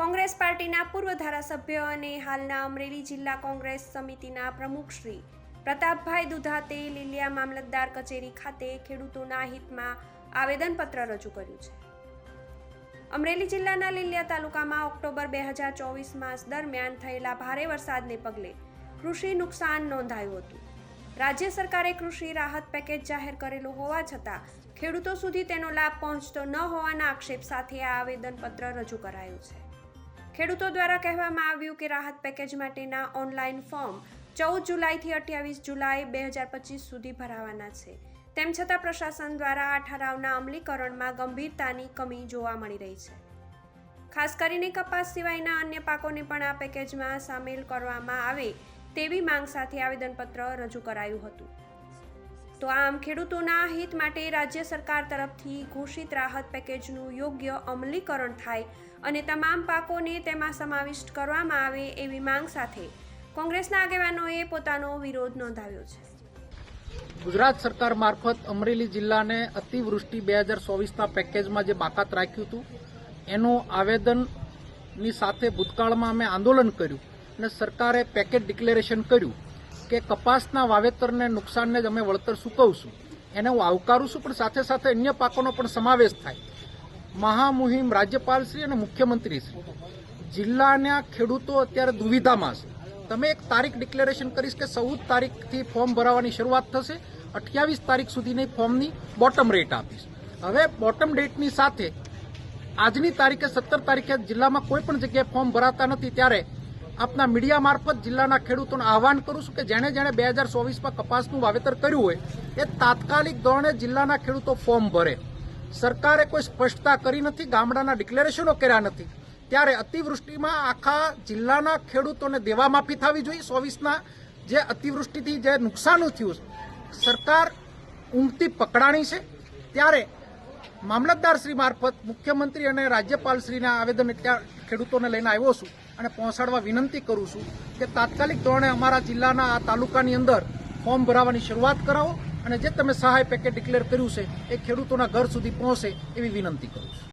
કોંગ્રેસ પાર્ટીના પૂર્વ ધારાસભ્ય અને હાલના અમરેલી જિલ્લા કોંગ્રેસ સમિતિના પ્રમુખ શ્રી પ્રતાપભાઈ દુધાતે લીલિયા મામલતદાર કચેરી ખાતે ખેડૂતોના હિતમાં આવેદનપત્ર રજૂ કર્યું છે. અમરેલી જિલ્લાના લીલિયા તાલુકામાં ઓક્ટોબર બે હજાર ચોવીસ માસ દરમિયાન થયેલા ભારે વરસાદને પગલે કૃષિ નુકસાન નોંધાયું હતું. રાજ્ય સરકારે કૃષિ રાહત પેકેજ જાહેર કરેલું હોવા છતાં ખેડૂતો સુધી તેનો લાભ પહોંચતો ન હોવાના આક્ષેપ સાથે આ આવેદનપત્ર રજૂ કરાયું છે. ખેડૂતો દ્વારા કહેવામાં આવ્યું કે રાહત પેકેજ માટેના ઓનલાઈન ફોર્મ ચૌદ જુલાઈથી અઠ્યાવીસ જુલાઈ બે હજાર પચીસ સુધી ભરાવાના છે. તેમ છતાં પ્રશાસન દ્વારા આ ઠરાવના અમલીકરણમાં ગંભીરતાની કમી જોવા મળી રહી છે. ખાસ કરીને કપાસ સિવાયના અન્ય પાકોને પણ આ પેકેજમાં સામેલ કરવામાં આવે તેવી માંગ સાથે આવેદનપત્ર રજૂ કરાયું હતું. તો આમ ખેડૂતોના હિત માટે રાજ્ય સરકાર તરફથી ઘોષિત રાહત પેકેજનું યોગ્ય અમલીકરણ થાય અને તમામ પાકોને તેમાં સમાવિષ્ટ કરવામાં આવે એવી માંગ સાથે કોંગ્રેસના આગેવાનોએ પોતાનો વિરોધ નોંધાવ્યો છે. ગુજરાત સરકાર મારફત અમરેલી જિલ્લાને અતિવૃષ્ટિ બે હજાર ચોવીસના પેકેજમાં જે બાકાત રાખ્યું હતું, એનું આવેદનની સાથે ભૂતકાળમાં અમે આંદોલન કર્યું અને સરકારે પેકેજ ડિક્લેરેશન કર્યું. કે કપાસના વાવેતરને નુકસાનને જ અમે વળતર ચૂકવશું. એને હું આવકારું છું, પણ સાથે સાથે અન્ય પાકોનો પણ સમાવેશ થાય. મહામુહિમ રાજ્યપાલશ્રી અને મુખ્યમંત્રીશ્રી. જિલ્લાના ખેડૂતો અત્યારે દુવિધામાં છે. તમે એક તારીખ ડિક્લેરેશન કરીશ કે ચૌદ તારીખથી ફોર્મ ભરાવાની શરૂઆત થશે. અઠ્યાવીસ તારીખ સુધીની ફોર્મની બોટમ રેટ આપીશ. હવે બોટમ ડેટની સાથે આજની તારીખે સત્તર તારીખે જિલ્લામાં કોઈ પણ જગ્યાએ ફોર્મ ભરાતા નથી, ત્યારે આપના મીડિયા મારફત જિલ્લાના ખેડૂતોને આહવાન કરું છું કે જેણે જેણે બે હજાર ચોવીસમાં કપાસનું વાવેતર કર્યું હોય, એ તાત્કાલિક ધોરણે જિલ્લાના ખેડૂતો ફોર્મ ભરે. સરકારે કોઈ સ્પષ્ટતા કરી નથી, ગામડાના ડિક્લેરેશનો કર્યા નથી. ત્યારે અતિવૃષ્ટિમાં આખા જિલ્લાના ખેડૂતોને દેવા માફી થવી જોઈએ. ચોવીસના જે અતિવૃષ્ટિથી જે નુકસાન થયું સરકાર ઊંઘતી પકડાણી છે. ત્યારે મામલતદાર શ્રી મારફત મુખ્યમંત્રી અને રાજ્યપાલશ્રીના આવેદન ખેડૂતોને લઈને આવ્યો છું. અને પહોંચાડવા વિનંતી કરું છું કે તાત્કાલિક ધોરણે અમારા જિલ્લાના આ તાલુકાની અંદર ફોર્મ ભરાવાની શરૂઆત કરાવો અને જે તમે સહાય પેકેજ ડિક્લેર કર્યું છે એ ખેડૂતોના ઘર સુધી પહોંચે એવી વિનંતી કરું છું.